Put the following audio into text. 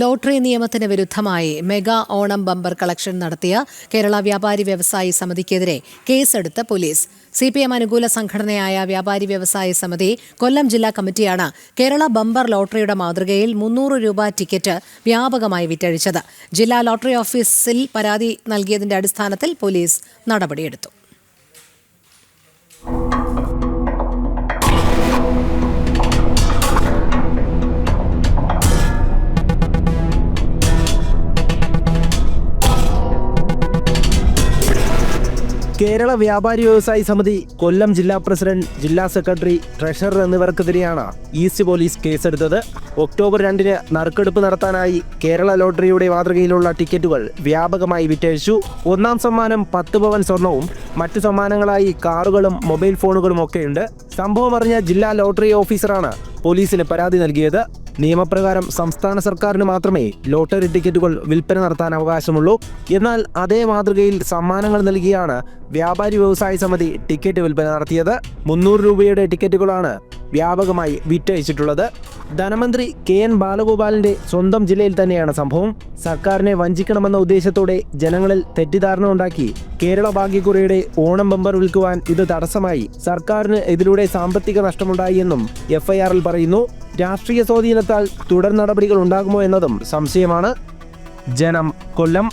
Lottery നിയമത്തിന് വിരുദ്ധമായി mega Onam bumper collection നടത്തിയ കേരള വ്യാപാരി വ്യവസായി സമിതിക്കെതിരെ കേസെടുത്ത് പോലീസ്. സി പി എം അനുകൂല സംഘടനയായ വ്യാപാരി വ്യവസായ സമിതി കൊല്ലം ജില്ലാ കമ്മിറ്റിയാണ് കേരള ബമ്പർ ലോട്ടറിയുടെ മാതൃകയിൽ മുന്നൂറ് രൂപ ടിക്കറ്റ് വ്യാപകമായി വിറ്റഴിച്ചത്. ജില്ലാ ലോട്ടറി ഓഫീസിൽ പരാതി നൽകിയതിന്റെ അടിസ്ഥാനത്തിൽ പോലീസ് നടപടിയെടുത്തു. കേരള വ്യാപാരി വ്യവസായി സമിതി കൊല്ലം ജില്ലാ പ്രസിഡന്റ് ജില്ലാ സെക്രട്ടറി ട്രഷറർ എന്നിവർക്കെതിരെയാണ് ഈസ്റ്റ് പോലീസ് കേസെടുത്തത്. ഒക്ടോബർ രണ്ടിന് നറുക്കെടുപ്പ് നടത്താനായി കേരള ലോട്ടറിയുടെ മാതൃകയിലുള്ള ടിക്കറ്റുകൾ വ്യാപകമായി വിറ്റഴിച്ചു. ഒന്നാം സമ്മാനം പത്ത് പവൻ സ്വർണവും മറ്റു സമ്മാനങ്ങളായി കാറുകളും മൊബൈൽ ഫോണുകളും ഒക്കെയുണ്ട്. സംഭവം അറിഞ്ഞ ജില്ലാ ലോട്ടറി ഓഫീസറാണ് പോലീസിന് പരാതി നൽകിയത്. നിയമപ്രകാരം സംസ്ഥാന സർക്കാരിന് മാത്രമേ ലോട്ടറി ടിക്കറ്റുകൾ വിൽപ്പന നടത്താൻ അവകാശമുള്ളൂ. എന്നാൽ അതേ മാതൃകയിൽ സമ്മാനങ്ങൾ നൽകിയാണ് വ്യാപാരി വ്യവസായ സമിതി ടിക്കറ്റ് വിൽപ്പന നടത്തിയത്. മുന്നൂറ് രൂപയുടെ ടിക്കറ്റുകളാണ് വ്യാപകമായി വിറ്റഴിച്ചിട്ടുള്ളത്. ധനമന്ത്രി കെ എൻ ബാലഗോപാലിന്റെ സ്വന്തം ജില്ലയിൽ തന്നെയാണ് സംഭവം. സർക്കാരിനെ വഞ്ചിക്കണമെന്ന ഉദ്ദേശത്തോടെ ജനങ്ങളിൽ തെറ്റിദ്ധാരണ ഉണ്ടാക്കി കേരള ഭാഗ്യക്കുറിയുടെ ഓണം ബമ്പർ വിൽക്കുവാൻ ഇത് തടസ്സമായി. സർക്കാരിന് ഇതിലൂടെ സാമ്പത്തിക നഷ്ടമുണ്ടായി എന്നും എഫ്ഐആറിൽ പറയുന്നു. രാഷ്ട്രീയ സ്വാധീനത്താൽ തുടർ നടപടികൾ ഉണ്ടാകുമോ എന്നതും സംശയമാണ്. ജനം കൊല്ലം